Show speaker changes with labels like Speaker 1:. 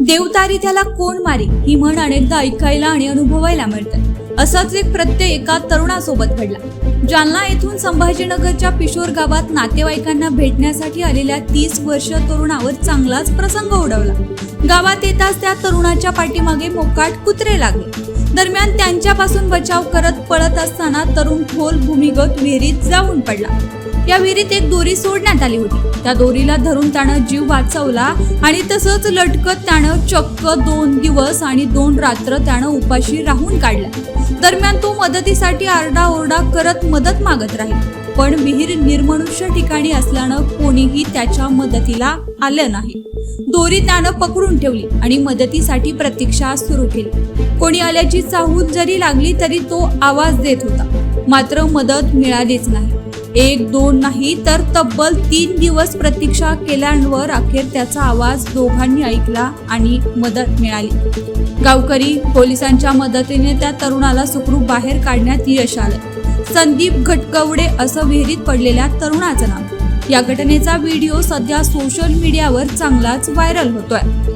Speaker 1: देवतारी त्याला कोण मारी? ही म्हण अनेकदा ऐकायला आणि अनुभवायला मिळते. असाच एक प्रत्यय एका तरुणासोबत घडला. जालना येथून संभाजीनगरच्या पिशोर गावात नातेवाईकांना भेटण्यासाठी आलेल्या तीस वर्ष तरुणावर चांगलाच प्रसंग उडवला गावात येताच त्या तरुणाच्या पाठीमागे मोकाट कुत्रे लागले. दरम्यान त्यांच्यापासून बचाव करत पळत असताना तरुण खोल भूमिगत विहिरीत जाऊन पडला. या विहिरीत एक दोरी सोडण्यात आली होती. त्या दोरीला धरून त्यानं जीव वाचवला आणि तसंच लटकत त्यानं चक्क दोन दिवस आणि दोन रात्र त्यानं उपाशी राहून काढल्या दरम्यान तो मदतीसाठी आरडाओरडा करत मदत मागत राहील. पण विहीर निर्मनुष्य ठिकाणी असल्यानं कोणीही त्याच्या मदतीला आलं नाही. दोरी त्यानं पकडून ठेवली आणि मदतीसाठी प्रतीक्षा सुरू केली. कोणी आल्याची चाहूल जरी लागली तरी तो आवाज देत होता. मात्र मदत मिळालीच नाही. एक दोन नाही तर तब्बल तीन दिवस प्रतीक्षा केल्यावर अखेर त्याचा आवाज दोघांनी ऐकला आणि मदत मिळाली. गावकरी पोलिसांच्या मदतीने त्या तरुणाला सुखरूप बाहेर काढण्यात यश आलं. संदीप घटकवडे असं विहिरीत पडलेल्या तरुणाचं नाव या घटनेचा व्हिडिओ सध्या सोशल मीडियावर चांगलाच व्हायरल होतोय.